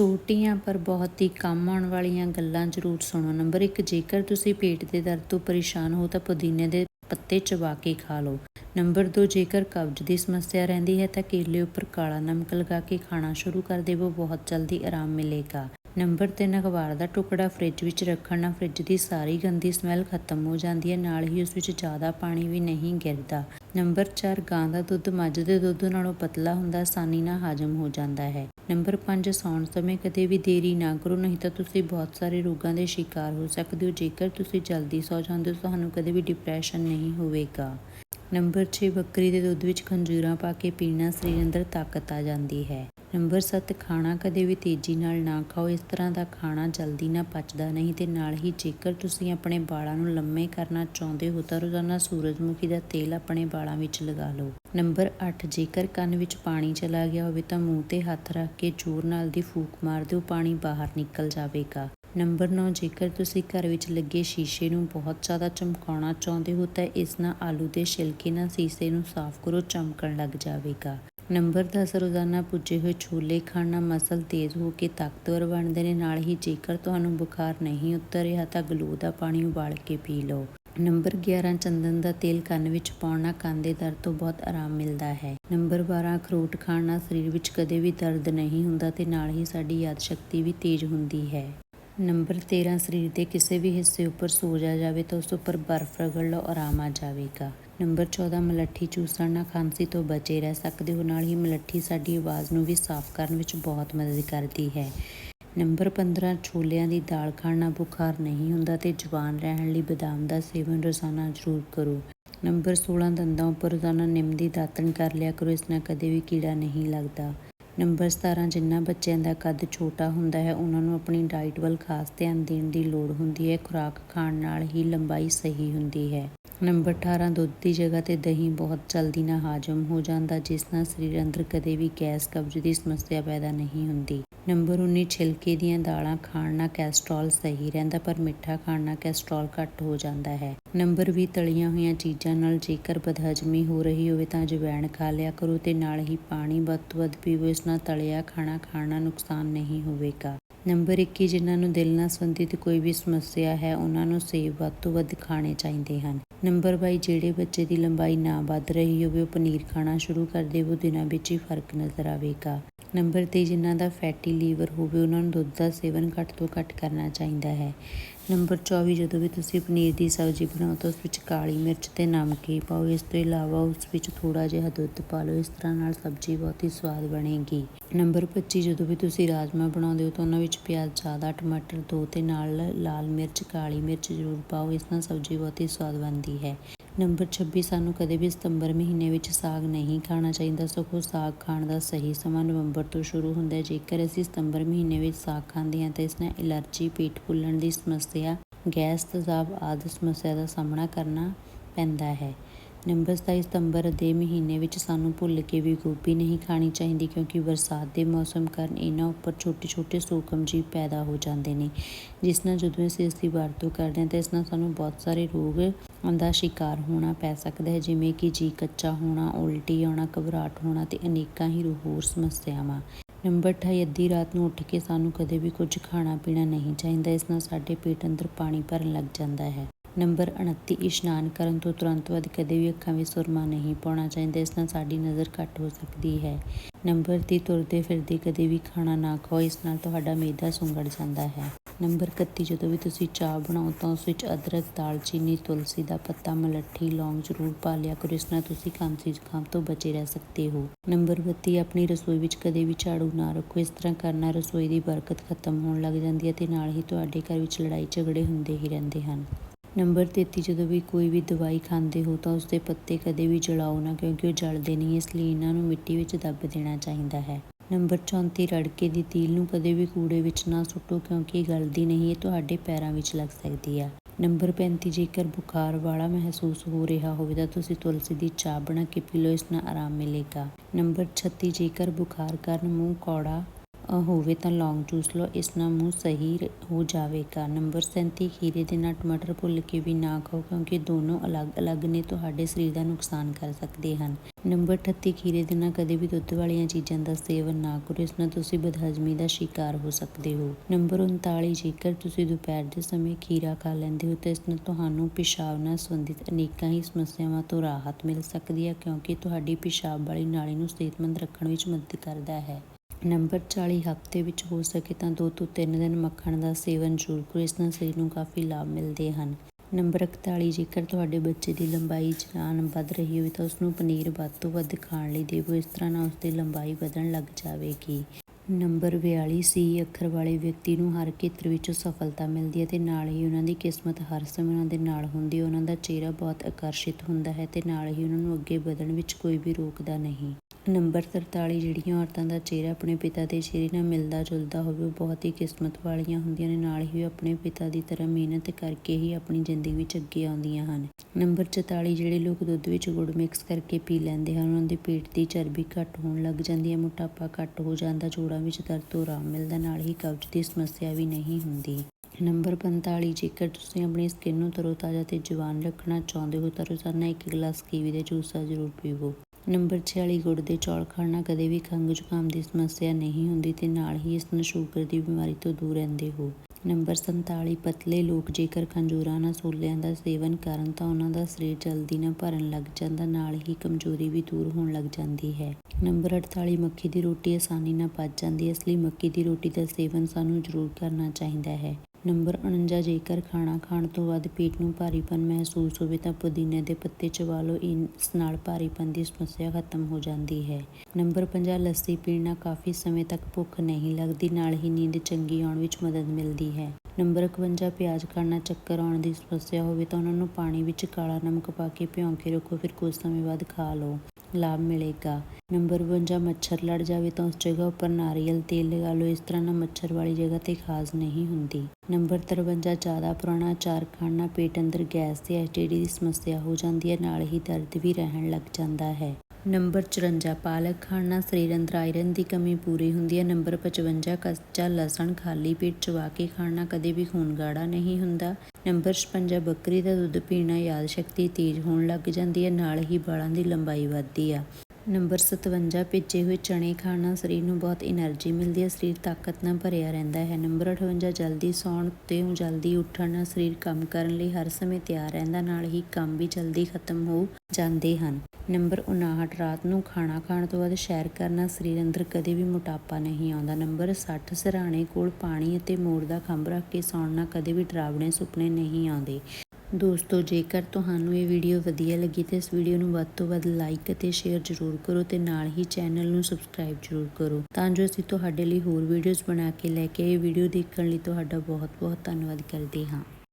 ਛੋਟੀਆਂ ਪਰ ਬਹੁਤ ਹੀ ਕੰਮ ਆਉਣ ਵਾਲੀਆਂ ਗੱਲਾਂ ਜ਼ਰੂਰ ਸੁਣੋ। ਨੰਬਰ 1 ਜੇਕਰ ਤੁਸੀਂ ਪੇਟ ਦੇ ਦਰਦ ਤੋਂ ਪਰੇਸ਼ਾਨ ਹੋ ਤਾਂ ਪੁਦੀਨੇ ਦੇ ਪੱਤੇ ਚਬਾ ਕੇ ਖਾ ਲਓ। ਨੰਬਰ 2 ਜੇਕਰ ਕਬਜ਼ ਦੀ ਸਮੱਸਿਆ ਰਹਿੰਦੀ ਹੈ ਤਾਂ ਕੇਲੇ ਉੱਪਰ ਕਾਲਾ ਨਮਕ ਲਗਾ ਕੇ ਖਾਣਾ ਸ਼ੁਰੂ ਕਰ ਦੇਵੋ, ਬਹੁਤ ਜਲਦੀ ਆਰਾਮ ਮਿਲੇਗਾ। ਨੰਬਰ 3 ਅਖਬਾਰ ਦਾ ਟੁਕੜਾ ਫ੍ਰਿਜ ਵਿੱਚ ਰੱਖਣ ਨਾਲ ਫ੍ਰਿਜ ਦੀ ਸਾਰੀ ਗੰਦੀ ਸਮੈਲ ਖਤਮ ਹੋ ਜਾਂਦੀ ਹੈ, ਨਾਲ ਹੀ ਉਸ ਵਿੱਚ ਜ਼ਿਆਦਾ ਪਾਣੀ ਵੀ ਨਹੀਂ ਗਿਰਦਾ। ਨੰਬਰ 4 ਗਾਂ ਦਾ ਦੁੱਧ ਮੱਝ ਦੇ ਦੁੱਧ ਨਾਲੋਂ ਪਤਲਾ ਹੁੰਦਾ ਆਸਾਨੀ ਨਾਲ ਹਾਜ਼ਮ ਹੋ ਜਾਂਦਾ ਹੈ। ਨੰਬਰ 5 ਸੌਣ ਸਮੇਂ ਕਦੇ ਵੀ ਦੇਰੀ ਨਾ ਕਰੋ, ਨਹੀਂ ਤਾਂ ਤੁਸੀਂ ਬਹੁਤ ਸਾਰੇ ਰੋਗਾਂ ਦੇ ਸ਼ਿਕਾਰ ਹੋ ਸਕਦੇ ਹੋ। ਜੇਕਰ ਤੁਸੀਂ ਜਲਦੀ ਸੌ ਜਾਂਦੇ ਹੋ, ਤੁਹਾਨੂੰ ਕਦੇ ਵੀ ਡਿਪਰੈਸ਼ਨ ਨਹੀਂ ਹੋਵੇਗਾ। ਨੰਬਰ 6 ਬੱਕਰੀ ਦੇ ਦੁੱਧ ਵਿੱਚ ਖੰਜੂਰਾਂ ਪਾ ਕੇ ਪੀਣਾ ਸਰੀਰ ਅੰਦਰ ਤਾਕਤ ਆ ਜਾਂਦੀ ਹੈ। ਨੰਬਰ 7 ਖਾਣਾ ਕਦੇ ਵੀ ਤੇਜ਼ੀ ਨਾਲ ਨਾ ਖਾਓ। ਇਸ ਤਰ੍ਹਾਂ ਦਾ ਖਾਣਾ ਜਲਦੀ ਨਾ ਪਚਦਾ ਨਹੀਂ ਤੇ ਨਾਲ ਹੀ ਜੇਕਰ ਤੁਸੀਂ ਆਪਣੇ ਵਾਲਾਂ ਨੂੰ ਲੰਮੇ ਕਰਨਾ ਚਾਹੁੰਦੇ ਹੋ ਤਾਂ ਰੋਜ਼ਾਨਾ ਸੂਰਜਮੁਖੀ ਦਾ ਤੇਲ ਆਪਣੇ ਵਾਲਾਂ ਵਿੱਚ ਲਗਾ ਲਓ। ਨੰਬਰ 8 ਜੇਕਰ ਕੰਨ ਵਿੱਚ ਪਾਣੀ ਚਲਾ ਗਿਆ ਹੋਵੇ ਤਾਂ ਮੂੰਹ ਤੇ ਹੱਥ ਰੱਖ ਕੇ ਜ਼ੋਰ ਨਾਲ ਦੀ ਫੂਕ ਮਾਰ ਦਿਓ, ਪਾਣੀ ਬਾਹਰ ਨਿਕਲ ਜਾਵੇਗਾ। ਨੰਬਰ 9 ਜੇਕਰ ਤੁਸੀਂ ਘਰ ਵਿੱਚ ਲੱਗੇ ਸ਼ੀਸ਼ੇ ਨੂੰ ਬਹੁਤ ਜ਼ਿਆਦਾ ਚਮਕਾਉਣਾ ਚਾਹੁੰਦੇ ਹੋ ਤਾਂ ਇਸ ਨਾਲ ਆਲੂ ਦੇ ਛਿਲਕੇ ਨਾਲ ਸ਼ੀਸ਼ੇ ਨੂੰ ਸਾਫ਼ ਕਰੋ, ਚਮਕਣ ਲੱਗ ਜਾਵੇਗਾ। ਨੰਬਰ 10 ਰੋਜ਼ਾਨਾ ਪੁੱਜੇ ਹੋਏ ਛੋਲੇ ਖਾਣ ਨਾਲ ਮਸਲ ਤੇਜ਼ ਹੋ ਕੇ ਤਾਕਤਵਰ ਬਣਦੇ ਨੇ। ਨਾਲ ਹੀ ਜੇਕਰ ਤੁਹਾਨੂੰ ਬੁਖਾਰ ਨਹੀਂ ਉਤਰ ਰਿਹਾ ਤਾਂ ਗਲੂ ਦਾ ਪਾਣੀ ਉਬਾਲ ਕੇ ਪੀ ਲਓ। ਨੰਬਰ 11 ਚੰਦਨ ਦਾ ਤੇਲ ਕੰਨ ਵਿੱਚ ਪਾਉਣ ਨਾਲ ਕੰਨ ਦੇ ਦਰਦ ਤੋਂ ਬਹੁਤ ਆਰਾਮ ਮਿਲਦਾ ਹੈ। ਨੰਬਰ 12 ਅਖਰੋਟ ਖਾਣ ਨਾਲ ਸਰੀਰ ਵਿੱਚ ਕਦੇ ਵੀ ਦਰਦ ਨਹੀਂ ਹੁੰਦਾ ਤੇ ਨਾਲ ਹੀ ਸਾਡੀ ਯਾਦ ਸ਼ਕਤੀ ਵੀ ਤੇਜ਼ ਹੁੰਦੀ ਹੈ। ਨੰਬਰ 13 ਸਰੀਰ ਦੇ ਕਿਸੇ ਵੀ ਹਿੱਸੇ ਉੱਪਰ ਸੋਜਾ ਜਾਵੇ ਤਾਂ ਉਸ ਉੱਪਰ ਬਰਫ਼ ਰਗੜ ਲਓ, ਆਰਾਮ ਆ ਜਾਵੇਗਾ। ਨੰਬਰ 14 ਮਲੱਠੀ ਚੂਸਣ ਨਾਲ ਖਾਂਸੀ ਤੋਂ ਬਚੇ ਰਹਿ ਸਕਦੇ ਹੋ। ਨਾਲ ਹੀ ਮਲੱਠੀ ਸਾਡੀ ਆਵਾਜ਼ ਨੂੰ ਵੀ ਸਾਫ਼ ਕਰਨ ਵਿੱਚ ਬਹੁਤ ਮਦਦ ਕਰਦੀ ਹੈ। ਨੰਬਰ 15 ਛੋਲਿਆਂ ਦੀ ਦਾਲ ਖਾਣ ਨਾਲ ਬੁਖਾਰ ਨਹੀਂ ਹੁੰਦਾ ਤੇ ਜਵਾਨ ਰਹਿਣ ਲਈ ਬਦਾਮ ਦਾ ਸੇਵਨ ਰੋਜ਼ਾਨਾ ਜ਼ਰੂਰ ਕਰੋ। ਨੰਬਰ 16 ਦੰਦਾਂ ਉੱਪਰ ਰੋਜ਼ਾਨਾ ਨਿੰਮ ਦੀ ਦਾਤਣ ਕਰ ਲਿਆ ਕਰੋ, ਇਸ ਨਾਲ ਕਦੇ ਵੀ ਕੀੜਾ ਨਹੀਂ ਲੱਗਦਾ। ਨੰਬਰ 17 ਜਿਨ੍ਹਾਂ ਬੱਚਿਆਂ ਦਾ ਕੱਦ ਛੋਟਾ ਹੁੰਦਾ ਹੈ, ਉਹਨਾਂ ਨੂੰ ਆਪਣੀ ਡਾਈਟ ਵੱਲ ਖਾਸ ਧਿਆਨ ਦੇਣ ਦੀ ਲੋੜ ਹੁੰਦੀ ਹੈ। ਖੁਰਾਕ ਖਾਣ ਨਾਲ ਹੀ ਲੰਬਾਈ ਸਹੀ ਹੁੰਦੀ ਹੈ। ਨੰਬਰ 18 ਦੁੱਧ ਦੀ ਜਗ੍ਹਾ ਤੇ ਦਹੀਂ ਬਹੁਤ ਜਲਦੀ ਨਾਲ ਹਾਜ਼ਮ ਹੋ ਜਾਂਦਾ, ਜਿਸ ਨਾਲ ਸਰੀਰ ਅੰਦਰ ਕਦੇ ਵੀ ਗੈਸ ਕਬਜ਼ ਦੀ ਸਮੱਸਿਆ ਪੈਦਾ ਨਹੀਂ ਹੁੰਦੀ। ਨੰਬਰ 19 ਛਿਲਕੇ ਦੀਆਂ ਦਾਲਾਂ ਖਾਣ ਨਾਲ ਕੈਸਟਰੋਲ ਸਹੀ ਰਹਿੰਦਾ, ਪਰ ਮਿੱਠਾ ਖਾਣ ਨਾਲ ਕੈਸਟਰੋਲ ਘੱਟ ਹੋ ਜਾਂਦਾ ਹੈ। ਨੰਬਰ 20 ਤਲੀਆਂ ਹੋਈਆਂ ਚੀਜ਼ਾਂ ਨਾਲ ਜੇਕਰ ਬਦਹਜ਼ਮੀ ਹੋ ਰਹੀ ਹੋਵੇ ਤਾਂ ਅਜਵਾਇਣ ਖਾ ਲਿਆ ਕਰੋ ਤੇ ਨਾਲ ਹੀ ਪਾਣੀ ਵੱਧ ਤੋਂ ਵੱਧ ਪੀਵੋ, ਇਸ ਨਾਲ ਤਲਿਆ ਖਾਣਾ ਖਾਣਾ ਨੁਕਸਾਨ ਨਹੀਂ ਹੋਵੇਗਾ। ਨੰਬਰ 21 ਜਿਨ੍ਹਾਂ ਨੂੰ ਦਿਲ ਨਾਲ ਸੰਬੰਧਿਤ ਕੋਈ ਵੀ ਸਮੱਸਿਆ ਹੈ, ਉਹਨਾਂ ਨੂੰ ਸੇਬ ਵੱਧ ਤੋਂ ਵੱਧ ਖਾਣੇ ਚਾਹੀਦੇ ਹਨ। ਨੰਬਰ 22 ਜਿਹੜੇ ਬੱਚੇ ਦੀ ਲੰਬਾਈ ਨਾ ਵੱਧ ਰਹੀ ਹੋਵੇ, ਉਹ ਪਨੀਰ ਖਾਣਾ ਸ਼ੁਰੂ ਕਰ ਦੇਵੋ ਦਿਨਾਂ ਵਿੱਚ ਹੀ ਫ਼ਰਕ ਨਜ਼ਰ ਆਵੇਗਾ। ਨੰਬਰ 23 ਜਿਨ੍ਹਾਂ ਦਾ ਫੈਟੀ ਲੀਵਰ ਹੋਵੇ, ਉਹਨਾਂ ਨੂੰ ਦੁੱਧ ਦਾ ਸੇਵਨ ਘੱਟ ਤੋਂ ਘੱਟ ਕਰਨਾ ਚਾਹੀਦਾ ਹੈ। ਨੰਬਰ 24 ਜਦੋਂ ਵੀ ਤੁਸੀਂ ਪਨੀਰ ਦੀ ਸਬਜ਼ੀ ਬਣਾਓ ਤਾਂ ਉਸ ਵਿੱਚ ਕਾਲੀ ਮਿਰਚ ਤੇ ਨਮਕੀ ਪਾਓ। ਇਸ ਤੋਂ ਇਲਾਵਾ ਉਸ ਵਿੱਚ ਥੋੜਾ ਜਿਹਾ ਦੁੱਧ ਪਾ ਲਓ, ਇਸ ਤਰ੍ਹਾਂ ਨਾਲ ਸਬਜ਼ੀ ਬਹੁਤ ਹੀ ਸਵਾਦ ਬਣੇਗੀ। ਨੰਬਰ 25 ਜਦੋਂ ਵੀ ਤੁਸੀਂ ਰਾਜਮਾ ਬਣਾਉਂਦੇ ਹੋ ਤਾਂ ਉਹਨਾਂ ਵਿੱਚ ਪਿਆਜ਼, ਜ਼ਿਆਦਾ ਟਮਾਟਰ, ਦੋ ਤੇ ਨਾਲ ਲਾਲ ਮਿਰਚ, ਕਾਲੀ ਮਿਰਚ ਜ਼ਰੂਰ ਪਾਓ। ਇਸ ਨਾਲ ਸਬਜ਼ੀ ਬਹੁਤ ਹੀ ਸਵਾਦ ਬਣਦੀ ਹੈ। ਨੰਬਰ 26 ਸਾਨੂੰ ਕਦੇ ਵੀ ਸਤੰਬਰ ਮਹੀਨੇ ਵਿੱਚ ਸਾਗ ਨਹੀਂ ਖਾਣਾ ਚਾਹੀਦਾ। ਸਗੋਂ ਸਾਗ ਖਾਣ ਦਾ ਸਹੀ ਸਮਾਂ ਨਵੰਬਰ ਤੋਂ ਸ਼ੁਰੂ ਹੁੰਦਾ ਹੈ। ਜੇਕਰ ਅਸੀਂ ਸਤੰਬਰ ਮਹੀਨੇ ਵਿੱਚ ਸਾਗ ਖਾਂਦੇ ਹਾਂ ਤਾਂ ਇਸ ਨਾਲ ਐਲਰਜੀ, ਪੇਟ ਫੁੱਲਣ ਦੀ ਸਮੱਸਿਆ, ਗੈਸ ਤੇਜ਼ਾਬ ਆਦਿ ਸਮੱਸਿਆ ਦਾ ਸਾਹਮਣਾ ਕਰਨਾ ਪੈਂਦਾ ਹੈ। ਨੰਬਰ 27 ਸਤੰਬਰ ਦੇ ਮਹੀਨੇ ਵਿੱਚ ਸਾਨੂੰ ਭੁੱਲ ਕੇ ਵੀ ਗੋਭੀ ਨਹੀਂ ਖਾਣੀ ਚਾਹੀਦੀ ਕਿਉਂਕਿ ਬਰਸਾਤ ਦੇ ਮੌਸਮ ਕਾਰਨ ਇਹਨਾਂ ਉੱਪਰ ਛੋਟੇ ਛੋਟੇ ਸੂਖਮ ਜੀਵ ਪੈਦਾ ਹੋ ਜਾਂਦੇ ਨੇ। ਜਿਸ ਨਾਲ ਜਦੋਂ ਅਸੀਂ ਇਸ ਦੀ ਵਰਤੋਂ ਕਰਦੇ ਹਾਂ ਤਾਂ ਇਸ ਨਾਲ ਸਾਨੂੰ ਬਹੁਤ ਸਾਰੇ ਰੋਗ ਦਾ ਸ਼ਿਕਾਰ ਹੋਣਾ ਪੈ ਸਕਦਾ ਹੈ, ਜਿਵੇਂ ਕਿ ਜੀ ਕੱਚਾ ਹੋਣਾ, ਉਲਟੀ ਆਉਣਾ, ਘਬਰਾਹਟ ਹੋਣਾ ਤੇ ਅਨੇਕਾਂ ਹੀ ਹੋਰ ਸਮੱਸਿਆਵਾਂ। ਨੰਬਰ 28 ਅੱਧੀ ਰਾਤ ਨੂੰ ਉੱਠ ਕੇ ਸਾਨੂੰ ਕਦੇ ਵੀ ਕੁਝ ਖਾਣਾ ਪੀਣਾ ਨਹੀਂ ਚਾਹੀਦਾ, ਇਸ ਨਾਲ ਸਾਡੇ ਪੇਟ ਅੰਦਰ ਪਾਣੀ ਭਰਨ ਲੱਗ ਜਾਂਦਾ ਹੈ। ਨੰਬਰ 29 ਇਸ਼ਨਾਨ ਕਰਨ ਤੋਂ ਤੁਰੰਤ ਬਾਅਦ ਕਦੇ ਵੀ ਅੱਖਾਂ ਵਿੱਚ ਸੁਰਮਾ ਨਹੀਂ ਪਾਉਣਾ ਚਾਹੀਦਾ, ਇਸ ਨਾਲ ਸਾਡੀ ਨਜ਼ਰ ਘੱਟ ਹੋ ਸਕਦੀ ਹੈ। ਨੰਬਰ 30 ਤੁਰਦੇ ਫਿਰਦੇ ਕਦੇ ਵੀ ਖਾਣਾ ਨਾ ਖਾਓ, ਇਸ ਨਾਲ ਤੁਹਾਡਾ ਮੇਦਾ ਸੁੰਗੜ ਜਾਂਦਾ ਹੈ। ਨੰਬਰ 31 ਜਦੋਂ ਵੀ ਤੁਸੀਂ ਚਾਹ ਬਣਾਓ ਤਾਂ ਉਸ ਵਿੱਚ ਅਦਰਕ ਦਾਲਚੀਨੀ ਤੁਲਸੀ ਦਾ ਪੱਤਾ, ਮਲੱਠੀ, ਲੌਂਗ ਜ਼ਰੂਰ ਪਾ ਲਿਆ ਕਰੋ, ਇਸ ਨਾਲ ਤੁਸੀਂ ਖਾਂਸੀ ਜ਼ੁਕਾਮ ਤੋਂ ਬਚੇ ਰਹਿ ਸਕਦੇ ਹੋ। ਨੰਬਰ 32 ਆਪਣੀ ਰਸੋਈ ਵਿੱਚ ਕਦੇ ਵੀ ਝਾੜੂ ਨਾ ਰੱਖੋ, ਇਸ ਤਰ੍ਹਾਂ ਕਰਨਾ ਰਸੋਈ ਦੀ ਬਰਕਤ ਖਤਮ ਹੋਣ ਲੱਗ ਜਾਂਦੀ ਹੈ ਤੇ ਨਾਲ ਹੀ ਤੁਹਾਡੇ ਘਰ ਵਿੱਚ ਲੜਾਈ ਝਗੜੇ ਹੁੰਦੇ ਹੀ ਰਹਿੰਦੇ ਹਨ। ਨੰਬਰ 33 ਜਦੋਂ ਵੀ ਕੋਈ ਵੀ ਦਵਾਈ ਖਾਂਦੇ ਹੋ ਤਾਂ ਉਸਦੇ ਪੱਤੇ ਕਦੇ ਵੀ ਜਲਾਓ ਨਾ, ਕਿਉਂਕਿ ਉਹ ਜਲਦੇ ਨਹੀਂ, ਇਸ ਲਈ ਇਹਨਾਂ ਨੂੰ ਮਿੱਟੀ ਵਿੱਚ ਦੱਬ ਦੇਣਾ ਚਾਹੀਦਾ ਹੈ। ਨੰਬਰ 34 ਰੜਕੇ ਦੀ ਤੀਲ ਨੂੰ ਕਦੇ ਵੀ ਕੂੜੇ ਵਿੱਚ ਨਾ ਸੁੱਟੋ ਕਿਉਂਕਿ ਇਹ ਗਲਦੀ ਨਹੀਂ, ਇਹ ਤੁਹਾਡੇ ਪੈਰਾਂ ਵਿੱਚ ਲੱਗ ਸਕਦੀ ਹੈ ਨੰਬਰ 35 ਜੇਕਰ ਬੁਖਾਰ ਵਾਲਾ ਮਹਿਸੂਸ ਹੋ ਰਿਹਾ ਹੋਵੇ ਤਾਂ ਤੁਸੀਂ ਤੁਲਸੀ ਦੀ ਚਾਹ ਬਣਾ ਕੇ ਪੀ ਲਓ, ਇਸ ਨਾਲ ਆਰਾਮ ਮਿਲੇਗਾ। ਨੰਬਰ 36 ਜੇਕਰ ਬੁਖਾਰ ਕਾਰਨ ਮੂੰਹ ਕੌੜਾ ਹੋਵੇ ਤਾਂ ਲੌਂਗ ਜੂਸ ਲਓ, ਇਸ ਨਾਲ ਮੂੰਹ ਸਹੀ ਹੋ ਜਾਵੇਗਾ। ਨੰਬਰ 37 ਖੀਰੇ ਦੇ ਨਾਲ ਟਮਾਟਰ ਭੁੱਲ ਕੇ ਵੀ ਨਾ ਖਾਓ, ਕਿਉਂਕਿ ਦੋਨੋਂ ਅਲੱਗ-ਅਲੱਗ ਨੇ, ਤੁਹਾਡੇ ਸਰੀਰ ਦਾ ਨੁਕਸਾਨ ਕਰ ਸਕਦੇ ਹਨ। ਨੰਬਰ 38 ਖੀਰੇ ਦੇ ਨਾਲ ਕਦੇ ਵੀ ਦੁੱਧ ਵਾਲੀਆਂ ਚੀਜ਼ਾਂ ਦਾ ਸੇਵਨ ਨਾ ਕਰੋ, ਇਸ ਨਾਲ ਤੁਸੀਂ ਬਦਹਜ਼ਮੀ ਦਾ ਸ਼ਿਕਾਰ ਹੋ ਸਕਦੇ ਹੋ। ਨੰਬਰ 39 ਜੇਕਰ ਤੁਸੀਂ ਦੁਪਹਿਰ ਦੇ ਸਮੇਂ ਖੀਰਾ ਖਾ ਲੈਂਦੇ ਹੋ, ਤਾਂ ਇਸ ਨਾਲ ਤੁਹਾਨੂੰ ਪਿਸ਼ਾਬ ਨਾਲ ਸੰਬੰਧਿਤ ਅਨੇਕਾਂ ਹੀ ਸਮੱਸਿਆਵਾਂ ਤੋਂ ਰਾਹਤ ਮਿਲ ਸਕਦੀ ਹੈ, ਕਿਉਂਕਿ ਤੁਹਾਡੀ ਪਿਸ਼ਾਬ ਵਾਲੀ ਨਾਲੀ ਨੂੰ ਸਿਹਤਮੰਦ ਰੱਖਣ ਵਿੱਚ ਮਦਦ ਕਰਦਾ ਹੈ। ਨੰਬਰ 40 ਹਫ਼ਤੇ ਵਿੱਚ ਹੋ ਸਕੇ ਤਾਂ ਦੋ ਤੋਂ ਤਿੰਨ ਦਿਨ ਮੱਖਣ ਦਾ ਸੇਵਨ ਜ਼ਰੂਰ ਕਰੋ, ਇਸ ਨਾਲ ਸਰੀਰ ਨੂੰ ਕਾਫੀ ਲਾਭ ਮਿਲਦੇ ਹਨ। ਨੰਬਰ 41 ਜੇਕਰ ਤੁਹਾਡੇ ਬੱਚੇ ਦੀ ਲੰਬਾਈ ਜਨਾਨ ਵੱਧ ਰਹੀ ਹੋਵੇ ਤਾਂ ਉਸ ਨੂੰ ਪਨੀਰ ਵੱਧ ਤੋਂ ਵੱਧ ਖਾਣ ਲਈ ਦੇਵੋ, ਇਸ ਤਰ੍ਹਾਂ ਨਾਲ ਉਸ ਦੀ ਲੰਬਾਈ ਵਧਣ ਲੱਗ ਜਾਵੇਗੀ। ਨੰਬਰ 42 ਸੀ, ਅੱਖਰ ਵਾਲੇ ਵਿਅਕਤੀ ਨੂੰ ਹਰ ਖੇਤਰ ਵਿੱਚ ਸਫਲਤਾ ਮਿਲਦੀ ਹੈ ਤੇ ਨਾਲ ਹੀ ਉਹਨਾਂ ਦੀ ਕਿਸਮਤ ਹਰ ਸਮੇਂ ਉਹਨਾਂ ਦੇ ਨਾਲ ਹੁੰਦੀ ਹੈ। ਉਹਨਾਂ ਦਾ ਚਿਹਰਾ ਬਹੁਤ ਆਕਰਸ਼ਿਤ ਹੁੰਦਾ ਹੈ ਤੇ ਨਾਲ ਹੀ ਉਹਨਾਂ ਨੂੰ ਅੱਗੇ ਵਧਣ ਵਿੱਚ ਕੋਈ ਵੀ ਰੋਕਦਾ ਨਹੀਂ। ਨੰਬਰ 43 ਜਿਹੜੀਆਂ ਔਰਤਾਂ ਦਾ ਚਿਹਰਾ ਆਪਣੇ ਪਿਤਾ ਦੇ ਚਿਹਰੇ ਨਾਲ ਮਿਲਦਾ ਜੁਲਦਾ ਹੋਵੇ, ਉਹ ਬਹੁਤ ਹੀ ਕਿਸਮਤ ਵਾਲੀਆਂ ਹੁੰਦੀਆਂ ਨੇ। ਨਾਲ ਹੀ ਉਹ ਆਪਣੇ ਪਿਤਾ ਦੀ ਤਰ੍ਹਾਂ ਮਿਹਨਤ ਕਰਕੇ ਹੀ ਆਪਣੀ ਜ਼ਿੰਦਗੀ ਵਿੱਚ ਅੱਗੇ ਆਉਂਦੀਆਂ ਹਨ। ਨੰਬਰ 44 ਜਿਹੜੇ ਲੋਕ ਦੁੱਧ ਵਿੱਚ ਗੁੜ ਮਿਕਸ ਕਰਕੇ ਪੀ ਲੈਂਦੇ ਹਨ, ਉਹਨਾਂ ਦੇ ਪੇਟ ਦੀ ਚਰਬੀ ਘੱਟ ਹੋਣ ਲੱਗ ਜਾਂਦੀ ਹੈ, ਮੋਟਾਪਾ ਘੱਟ ਹੋ ਜਾਂਦਾ, ਜੋੜਾਂ ਵਿੱਚ ਦਰਦ ਤੋਂ ਆਰਾਮ ਮਿਲਦਾ, ਨਾਲ ਹੀ ਕਬਜ਼ ਦੀ ਸਮੱਸਿਆ ਵੀ ਨਹੀਂ ਹੁੰਦੀ। ਨੰਬਰ 45 ਜੇਕਰ ਤੁਸੀਂ ਆਪਣੀ ਸਕਿਨ ਨੂੰ ਤਰੋਤਾਜ਼ਾ ਤੇ ਜਵਾਨ ਰੱਖਣਾ ਚਾਹੁੰਦੇ ਹੋ, ਤਾਂ ਰੋਜ਼ਾਨਾ ਇੱਕ ਗਲਾਸ ਕੀਵੀ ਦਾ ਜੂਸ ਜ਼ਰੂਰ ਪੀਵੋ। ਨੰਬਰ 46 ਗੁੜ ਦੇ ਚੌਲ ਖਾਣ ਨਾਲ ਕਦੇ ਵੀ ਖੰਘ ਜ਼ੁਕਾਮ ਦੀ ਸਮੱਸਿਆ ਨਹੀਂ ਹੁੰਦੀ ਤੇ ਨਾਲ ਹੀ ਇਸ ਨਾਲ ਸ਼ੂਗਰ ਦੀ ਬਿਮਾਰੀ ਤੋਂ ਦੂਰ ਰਹਿੰਦੇ ਹੋ। ਨੰਬਰ 47 ਪਤਲੇ ਲੋਕ ਜੇਕਰ ਖੰਜੂਰਾਂ ਨਾਲ ਸੋਲਿਆਂ ਦਾ ਸੇਵਨ ਕਰਨ ਤਾਂ ਉਹਨਾਂ ਦਾ ਸਰੀਰ ਜਲਦੀ ਨਾਲ ਭਰਨ ਲੱਗ ਜਾਂਦਾ, ਨਾਲ ਹੀ ਕਮਜ਼ੋਰੀ ਵੀ ਦੂਰ ਹੋਣ ਲੱਗ ਜਾਂਦੀ ਹੈ। ਨੰਬਰ 48 ਮੱਕੀ ਦੀ ਰੋਟੀ ਆਸਾਨੀ ਨਾਲ ਪਚ ਜਾਂਦੀ ਹੈ, ਇਸ ਲਈ ਮੱਕੀ ਦੀ ਰੋਟੀ ਦਾ ਸੇਵਨ ਸਾਨੂੰ ਜ਼ਰੂਰ ਕਰਨਾ ਚਾਹੀਦਾ ਹੈ। ਨੰਬਰ 49 ਜੇਕਰ ਖਾਣਾ ਖਾਣ ਤੋਂ ਬਾਅਦ ਪੇਟ ਨੂੰ ਭਾਰੀਪਨ ਮਹਿਸੂਸ ਹੋਵੇ ਤਾਂ ਪੁਦੀਨੇ ਦੇ ਪੱਤੇ ਚਬਾ ਲਓ ਇਸ ਨਾਲ ਭਾਰੀਪਨ ਦੀ ਸਮੱਸਿਆ ਖਤਮ ਹੋ ਜਾਂਦੀ ਹੈ। ਨੰਬਰ 50 ਲੱਸੀ ਪੀਣ ਨਾਲ ਕਾਫੀ ਸਮੇਂ ਤੱਕ ਭੁੱਖ ਨਹੀਂ ਲੱਗਦੀ, ਨਾਲ ਹੀ ਨੀਂਦ ਚੰਗੀ ਆਉਣ ਵਿੱਚ ਮਦਦ ਮਿਲਦੀ ਹੈ। ਨੰਬਰ 51 ਪਿਆਜ਼ ਖਾਣਾ ਚੱਕਰ ਆਉਣ ਦੀ ਸਮੱਸਿਆ ਹੋਵੇ ਤਾਂ ਉਹਨਾਂ ਨੂੰ ਪਾਣੀ ਵਿੱਚ ਕਾਲਾ ਨਮਕ ਪਾ ਕੇ ਭਿਉਂ ਕੇ ਰੱਖੋ, ਫਿਰ ਕੁਝ ਸਮੇਂ ਬਾਅਦ ਖਾ ਲਓ। ਲਾਭ ਮਿਲੇਗਾ। ਨੰਬਰ 52 ਮੱਛਰ ਲੜ ਜਾਵੇ ਤਾਂ ਉਸ ਜਗ੍ਹਾ ਉੱਪਰ ਨਾਰੀਅਲ ਤੇਲ ਲਗਾ ਲਓ, ਇਸ ਤਰ੍ਹਾਂ ਨਾਲ ਮੱਛਰ ਵਾਲੀ ਜਗ੍ਹਾ ਤੇ ਖਾਜ ਨਹੀਂ ਹੁੰਦੀ। ਨੰਬਰ 53 ਜ਼ਿਆਦਾ ਪੁਰਾਣਾ, ਅਚਾਰ ਖਾਣ ਨਾਲ ਪੇਟ ਅੰਦਰ ਗੈਸ ਤੇ ਐਸਿਡਿਟੀ ਦੀ ਸਮੱਸਿਆ ਹੋ ਜਾਂਦੀ ਹੈ, ਨਾਲ ਹੀ ਦਰਦ ਵੀ ਰਹਿਣ ਲੱਗ ਜਾਂਦਾ ਹੈ। ਨੰਬਰ 54 ਪਾਲਕ ਖਾਣ ਨਾਲ ਸਰੀਰ ਅੰਦਰ ਆਇਰਨ ਦੀ ਕਮੀ ਪੂਰੀ ਹੁੰਦੀ ਹੈ। ਨੰਬਰ 55 ਕੱਚਾ ਲਸਣ, ਖਾਲੀ ਪੇਟ ਚਵਾ ਕੇ ਖਾਣਾ ਕਦੇ ਵੀ ਖੂਨ ਗਾੜਾ ਨਹੀਂ ਹੁੰਦਾ। ਨੰਬਰ 56 ਬੱਕਰੀ ਦਾ ਦੁੱਧ ਪੀਣਾ ਯਾਦ ਸ਼ਕਤੀ ਤੇਜ਼ ਹੋਣ ਲੱਗ ਜਾਂਦੀ ਹੈ। ਨਾਲ ਹੀ ਵਾਲਾਂ ਦੀ ਲੰਬਾਈ ਵੱਧਦੀ ਆ। ਨੰਬਰ 57 ਭਿੱਜੇ ਹੋਏ ਚਣੇ ਖਾਣ ਨਾਲ ਸਰੀਰ ਨੂੰ ਬਹੁਤ એનર્ਜੀ ਮਿਲਦੀ ਹੈ, ਸਰੀਰ ਤਾਕਤ ਨਾਲ ਭਰਿਆ ਰਹਿੰਦਾ ਹੈ। ਨੰਬਰ 58 ਜਲਦੀ ਸੌਣ ਤੇ ਜਲਦੀ ਉੱਠਣ ਨਾਲ ਸਰੀਰ ਕੰਮ ਕਰਨ ਲਈ ਹਰ ਸਮੇਂ ਤਿਆਰ ਰਹਿੰਦਾ, ਨਾਲ ਹੀ ਕੰਮ ਵੀ ਜਲਦੀ ਖਤਮ ਹੋ ਜਾਂਦੇ ਹਨ। ਨੰਬਰ 59 ਰਾਤ ਨੂੰ ਖਾਣਾ ਖਾਣ ਤੋਂ ਬਾਅਦ ਸ਼ੈਰ ਕਰਨਾ ਸਰੀਰ ਅੰਦਰ ਕਦੇ ਵੀ ਮੋਟਾਪਾ ਨਹੀਂ ਆਉਂਦਾ। ਨੰਬਰ 60 ਸਿਰਾਣੇ ਕੋਲ ਪਾਣੀ ਅਤੇ ਮੋਰ ਦਾ ਖੰਭ ਰੱਖ ਕੇ ਸੌਣ ਨਾਲ ਕਦੇ ਵੀ ਡਰਾਵਣੇ ਸੁਪਨੇ ਨਹੀਂ ਆਉਂਦੇ। ਦੋਸਤੋ, ਜੇਕਰ ਤੁਹਾਨੂੰ ਇਹ ਵੀਡੀਓ ਵਧੀਆ ਲੱਗੀ ਤਾਂ ਇਸ ਵੀਡੀਓ ਨੂੰ ਵੱਧ ਤੋਂ ਵੱਧ ਲਾਈਕ ਅਤੇ ਸ਼ੇਅਰ ਜ਼ਰੂਰ ਕਰੋ ਤੇ ਨਾਲ ਹੀ ਚੈਨਲ ਨੂੰ ਸਬਸਕ੍ਰਾਈਬ ਜ਼ਰੂਰ ਕਰੋ ਤਾਂ ਜੋ ਅਸੀਂ ਤੁਹਾਡੇ ਲਈ ਹੋਰ ਵੀਡੀਓਜ਼ ਬਣਾ ਕੇ ਲੈ ਕੇ ਇਹ ਵੀਡੀਓ ਦੇਖਣ ਲਈ ਤੁਹਾਡਾ ਬਹੁਤ ਬਹੁਤ ਧੰਨਵਾਦ ਕਰਦੇ ਹਾਂ।